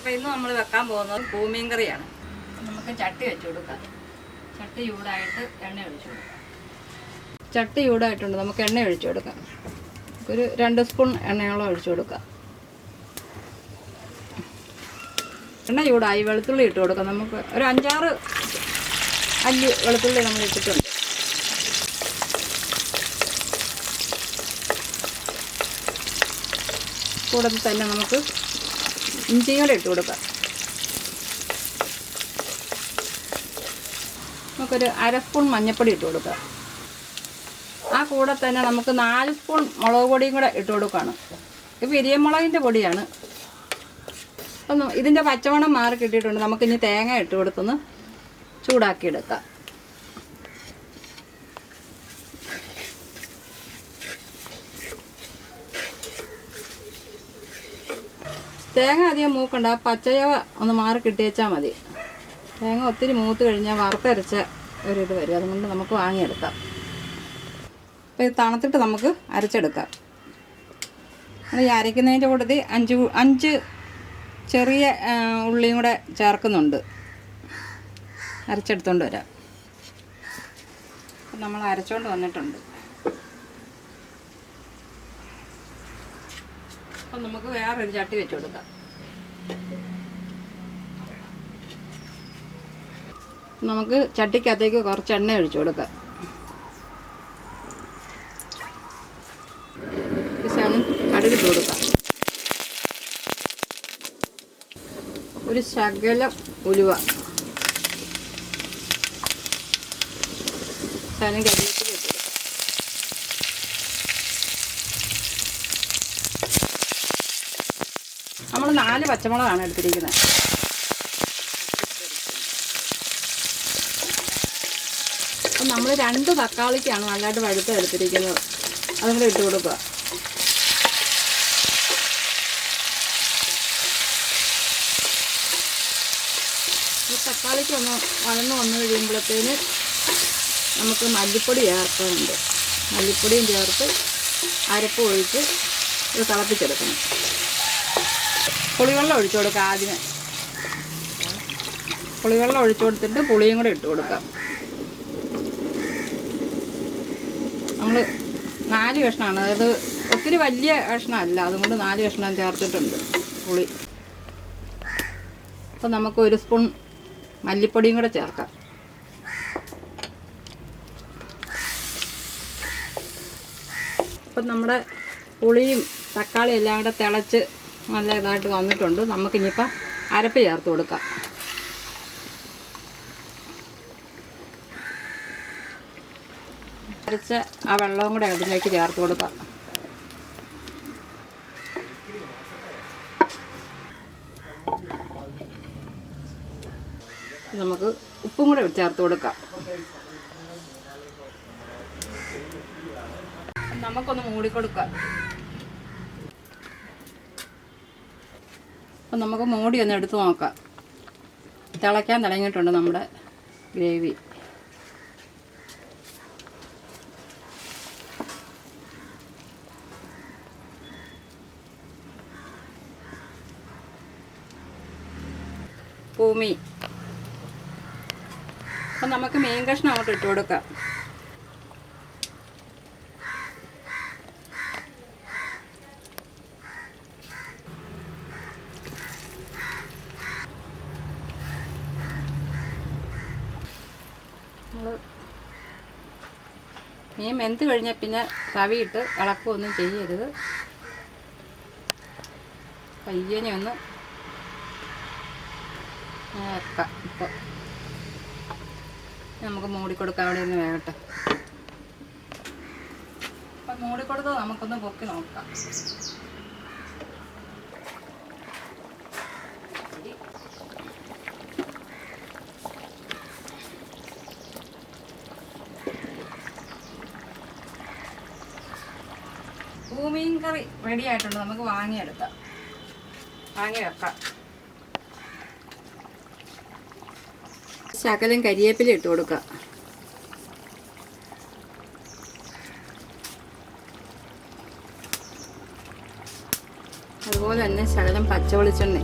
അപ്പോൾ ഇന്ന് നമ്മൾ വെക്കാൻ പോകുന്നത് ഭൂമിയും കറിയാണ് നമുക്ക് ചട്ടി വെച്ചു കൊടുക്കാം. ചട്ടി ചൂടായിട്ട് എണ്ണ ഒഴിച്ചു കൊടുക്കാം. ചട്ടി ചൂടായിട്ടുണ്ട്. നമുക്ക് എണ്ണ ഒഴിച്ചു കൊടുക്കാം. ഒരു രണ്ട് സ്പൂൺ എണ്ണയോളം ഒഴിച്ചു കൊടുക്കാം. എണ്ണ ചൂടായി. വെളുത്തുള്ളി ഇട്ട് കൊടുക്കാം. നമുക്ക് ഒരു അഞ്ചാറ് അല്ലി വെളുത്തുള്ളി നമ്മൾ ഇട്ടിട്ടുണ്ട്. കൂടെ തന്നെ നമുക്ക് ഇഞ്ചിയും കൂടെ ഇട്ട് കൊടുക്കുക. നമുക്കൊരു അര സ്പൂൺ മഞ്ഞൾപ്പൊടി ഇട്ട് കൊടുക്കുക. ആ കൂടെ തന്നെ നമുക്ക് നാല് സ്പൂൺ മുളക് പൊടിയും കൂടെ ഇട്ട് കൊടുക്കുകയാണ്. ഇത് ഇരിയമുളകിന്റെ പൊടിയാണ്. അപ്പം ഇതിന്റെ പച്ചമണം മാറി കിട്ടിയിട്ടുണ്ട്. നമുക്കിനി തേങ്ങ ഇട്ട് കൊടുത്തൊന്ന് ചൂടാക്കി തേങ്ങ അധികം മൂക്കണ്ട. ആ പച്ചയവ ഒന്ന് മാറി കിട്ടിയേച്ചാൽ മതി. തേങ്ങ ഒത്തിരി മൂത്ത് കഴിഞ്ഞാൽ വറുത്തരച്ച ഒരിത് വരും. അതുകൊണ്ട് നമുക്ക് വാങ്ങിയെടുക്കാം. അപ്പോൾ ഇത് തണുത്തിട്ട് നമുക്ക് അരച്ചെടുക്കാം. അത് ഈ അരയ്ക്കുന്നതിന്റെ കൂട്ടത്തിൽ അഞ്ച് അഞ്ച് ചെറിയ ഉള്ളിയും കൂടെ ചേർക്കുന്നുണ്ട്. അരച്ചെടുത്തോണ്ട് വരാം. നമ്മൾ അരച്ചുകൊണ്ട് വന്നിട്ടുണ്ട്. അപ്പം നമുക്ക് വേറൊരു ചട്ടി വെച്ച് കൊടുക്കാം. നമുക്ക് ചട്ടിക്കകത്തേക്ക് കുറച്ച് എണ്ണ ഒഴിച്ചു കൊടുക്കാം. കടുകിട്ട് കൊടുക്കാം. ഒരു ശകലം ഉലുവ. സാധനം കരിവേപ്പില ഇട്ട് കൊടുക്കാം നമ്മൾ നാല് പച്ചമുളകാണ് എടുത്തിരിക്കുന്നത്. അപ്പം നമ്മൾ രണ്ട് തക്കാളിക്കാണ് നല്ലതായിട്ട് വഴുത്ത് എടുത്തിരിക്കുന്നത്. അതും കൂടെ ഇട്ട് കൊടുക്കുക. ഈ തക്കാളിക്ക് ഒന്ന് വന്നു കഴിയുമ്പോഴത്തേന് നമുക്ക് മല്ലിപ്പൊടി ചേർക്കാനുണ്ട്. മല്ലിപ്പൊടിയും ചേർത്ത് അരപ്പ് ഒഴിച്ച് ഇത് തിളപ്പിച്ചെടുക്കണം. പുളിവെള്ളം ഒഴിച്ചു കൊടുക്കാം ആദ്യമേ. പുളിവെള്ളം ഒഴിച്ചു കൊടുത്തിട്ട് പുളിയും കൂടെ ഇട്ട് കൊടുക്കാം. നമ്മൾ നാല് കഷ്ണമാണ് അതായത് ഒത്തിരി വലിയ കഷ്ണമല്ല. അതുകൊണ്ട് നാല് കഷ്ണം ചേർത്തിട്ടുണ്ട് പുളി. അപ്പം നമുക്ക് ഒരു സ്പൂൺ മല്ലിപ്പൊടിയും കൂടെ ചേർക്കാം. അപ്പം നമ്മുടെ പുളിയും തക്കാളിയും എല്ലാം കൂടെ തിളച്ച് നല്ല ഇതായിട്ട് വന്നിട്ടുണ്ട്. നമുക്കിനിയിപ്പം അരപ്പ് ചേർത്ത് കൊടുക്കാം. അരച്ച് ആ വെള്ളവും കൂടെ അതിലേക്ക് ചേർത്ത് കൊടുക്കാം. നമുക്ക് ഉപ്പും കൂടെ ചേർത്ത് കൊടുക്കാം. നമുക്കൊന്ന് മൂടിക്കൊടുക്കാം. അപ്പം നമുക്ക് മൂടി ഒന്ന് എടുത്ത് നോക്കാം. തിളയ്ക്കാൻ തുടങ്ങിയിട്ടുണ്ട് നമ്മുടെ ഗ്രേവി. ഭൂമി അപ്പം നമുക്ക് മീൻ കഷ്ണം അങ്ങോട്ട് ഇട്ട് കൊടുക്കാം. മീൻ വെന്ത് കഴിഞ്ഞാൽ പിന്നെ തവിയിട്ട് ഇളക്കുകയൊന്നും ചെയ്യരുത്. പയ്യനെ ഒന്ന് വെക്കാം ഇപ്പോൾ നമുക്ക് മൂടിക്കൊടുക്കാം അവിടെ ഒന്ന് വേകട്ടെ. അപ്പം മൂടിക്കൊടുത്ത് നമുക്കൊന്ന് പൊക്കി നോക്കാം. ഭൂമീൻ കറി റെഡി ആയിട്ടുണ്ട്. നമുക്ക് വാങ്ങിയെടുക്കാം. വാങ്ങി വെക്കാം. ശകലം കരിയേപ്പില ഇട്ട് കൊടുക്കുക അതുപോലെ തന്നെ ശകലം പച്ച വെളിച്ചെണ്ണ